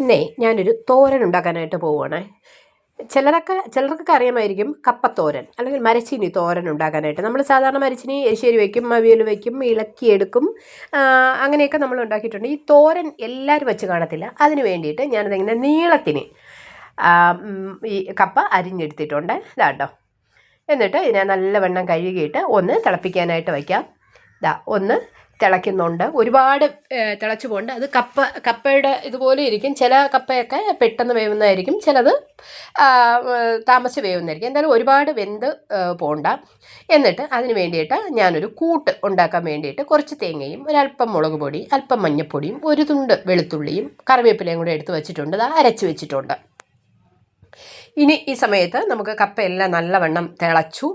ഇന്നേ ഞാനൊരു തോരൻ ഉണ്ടാക്കാനായിട്ട് പോവുകയാണേ ചിലരൊക്കെ ചിലർക്കൊക്കെ അറിയാമായിരിക്കും കപ്പത്തോരൻ അല്ലെങ്കിൽ മരച്ചീനി തോരൻ ഉണ്ടാക്കാനായിട്ട്. നമ്മൾ സാധാരണ മരച്ചീനി എരിശ്ശേരി വയ്ക്കും അവിയൽ വയ്ക്കും ഇളക്കിയെടുക്കും അങ്ങനെയൊക്കെ നമ്മൾ ഉണ്ടാക്കിയിട്ടുണ്ട്. ഈ തോരൻ എല്ലാവരും വെച്ച് കാണത്തില്ല. അതിന് വേണ്ടിയിട്ട് ഞാനതിങ്ങനെ നീളത്തിന് ഈ കപ്പ അരിഞ്ഞെടുത്തിട്ടുണ്ട്. ഇതാട്ടോ എന്നിട്ട് ഇതിനെ നല്ലവണ്ണം കഴുകിയിട്ട് ഒന്ന് തിളപ്പിക്കാനായിട്ട് വയ്ക്കാം. ഇതാ ഒന്ന് തിളയ്ക്കുന്നുണ്ട്. ഒരുപാട് തിളച്ചു പോകണ്ട അത് കപ്പ കപ്പയുടെ ഇതുപോലെ ഇരിക്കും. ചില കപ്പയൊക്കെ പെട്ടെന്ന് വേവുന്നതായിരിക്കും. ചിലത് താമസിച്ച് വേവുന്നതായിരിക്കും. എന്തായാലും ഒരുപാട് വെന്ത് പോകണ്ട എന്നിട്ട് അതിന് വേണ്ടിയിട്ട് ഞാനൊരു കൂട്ട് ഉണ്ടാക്കാൻ വേണ്ടിയിട്ട് കുറച്ച് തേങ്ങയും ഒരല്പം മുളക് പൊടി അല്പം മഞ്ഞൾപ്പൊടിയും ഒരു തുണ്ട് വെളുത്തുള്ളിയും കറിവേപ്പിലയും കൂടെ എടുത്ത് വെച്ചിട്ടുണ്ട്. അത് അരച്ച് വെച്ചിട്ടുണ്ട്. ഇനി ഈ സമയത്ത് നമുക്ക് കപ്പയെല്ലാം നല്ലവണ്ണം തിളച്ചു.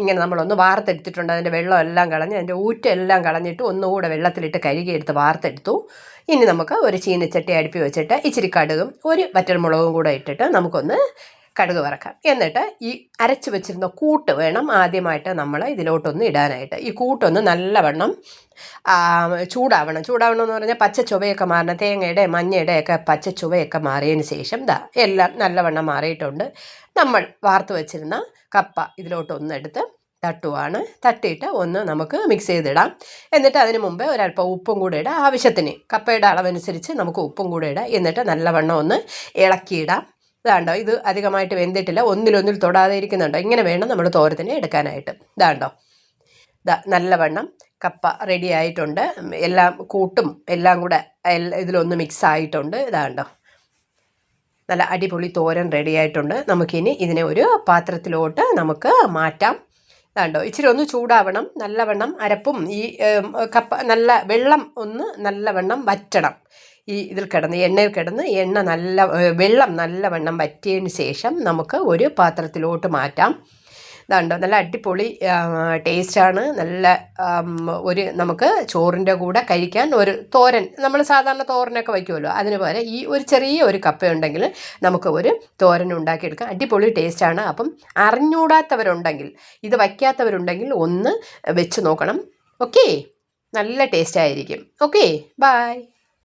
ഇങ്ങനെ നമ്മളൊന്ന് വാർത്തെടുത്തിട്ടുണ്ട്. അതിന്റെ വെള്ളമെല്ലാം കളഞ്ഞ് അതിന്റെ ഊറ്റെല്ലാം കളഞ്ഞിട്ട് ഒന്നുകൂടെ വെള്ളത്തിലിട്ട് കഴുകിയെടുത്ത് വാർത്തെടുത്തു. ഇനി നമുക്ക് ഒരു ചീനച്ചട്ടി അടുപ്പി വെച്ചിട്ട് ഇച്ചിരി കടുകും ഒരു വറ്റൽമുളകും കൂടെ ഇട്ടിട്ട് നമുക്കൊന്ന് കടുക് വറക്കാം. എന്നിട്ട് ഈ അരച്ച് വെച്ചിരുന്ന കൂട്ട് വേണം ആദ്യമായിട്ട് നമ്മൾ ഇതിലോട്ടൊന്ന് ഇടാനായിട്ട്. ഈ കൂട്ടൊന്ന് നല്ലവണ്ണം ചൂടാവണം. ചൂടാവണം എന്ന് പറഞ്ഞാൽ പച്ച ചുവയൊക്കെ മാറണം. തേങ്ങയുടെ മഞ്ഞയുടെ ഒക്കെ പച്ച ചുവയൊക്കെ മാറിയതിന് ശേഷം ദാ എല്ലാം നല്ലവണ്ണം മാറിയിട്ടുണ്ട്. നമ്മൾ വാർത്ത് വെച്ചിരുന്ന കപ്പ ഇതിലോട്ടൊന്ന് എടുത്ത് തട്ടുവാണ്. തട്ടിയിട്ട് ഒന്ന് നമുക്ക് മിക്സ് ചെയ്തിടാം. എന്നിട്ട് അതിന് മുമ്പ് ഒരല്പം ഉപ്പും കൂടെ ഇടാം. ആവശ്യത്തിന് കപ്പയുടെ അളവനുസരിച്ച് നമുക്ക് ഉപ്പും കൂടെ ഇടാം. എന്നിട്ട് നല്ലവണ്ണം ഒന്ന് ഇളക്കിയിടാം. ഇതാണ്ടോ ഇത് അധികമായിട്ട് വെന്തിട്ടില്ല ഒന്നിലൊന്നിൽ തൊടാതെ ഇരിക്കുന്നുണ്ടോ? ഇങ്ങനെ വേണം നമ്മൾ തോരത്തിന് എടുക്കാനായിട്ട്. ഇതാണ്ടോ? ഇതാ നല്ലവണ്ണം കപ്പ റെഡി ആയിട്ടുണ്ട്. എല്ലാം കൂട്ടും എല്ലാം കൂടെ ഇതിലൊന്ന് മിക്സ് ആയിട്ടുണ്ട്. ഇതാണ്ടോ? നല്ല അടിപൊളി തോരൻ റെഡി ആയിട്ടുണ്ട്. നമുക്കിനി ഇതിനെ ഒരു പാത്രത്തിലോട്ട് നമുക്ക് മാറ്റാം. ഇതാണ്ടോ? ഇച്ചിരി ഒന്ന് ചൂടാവണം നല്ലവണ്ണം അരപ്പും ഈ കപ്പ നല്ല വെള്ളം ഒന്ന് നല്ലവണ്ണം വറ്റണം. ഈ ഇതിൽ കിടന്ന് എണ്ണയിൽ കിടന്ന് എണ്ണ നല്ല വെള്ളം നല്ലവണ്ണം വറ്റിയതിന് ശേഷം നമുക്ക് ഒരു പാത്രത്തിലോട്ട് മാറ്റാം. ഇതാണ്ടോ നല്ല അടിപൊളി ടേസ്റ്റാണ്. നല്ല ഒരു നമുക്ക് ചോറിന്റെ കൂടെ കഴിക്കാൻ ഒരു തോരൻ നമ്മൾ സാധാരണ തോരനൊക്കെ വയ്ക്കുമല്ലോ. അതിന് പോലെ ഈ ഒരു ചെറിയ ഒരു കപ്പ ഉണ്ടെങ്കിൽ നമുക്ക് ഒരു തോരൻ ഉണ്ടാക്കിയെടുക്കാം. അടിപൊളി ടേസ്റ്റാണ്. അപ്പം അറിഞ്ഞൂടാത്തവരുണ്ടെങ്കിൽ ഇത് വയ്ക്കാത്തവരുണ്ടെങ്കിൽ ഒന്ന് വെച്ച് നോക്കണം. ഓക്കേ? നല്ല ടേസ്റ്റ് ആയിരിക്കും ഓക്കേ? ബായ്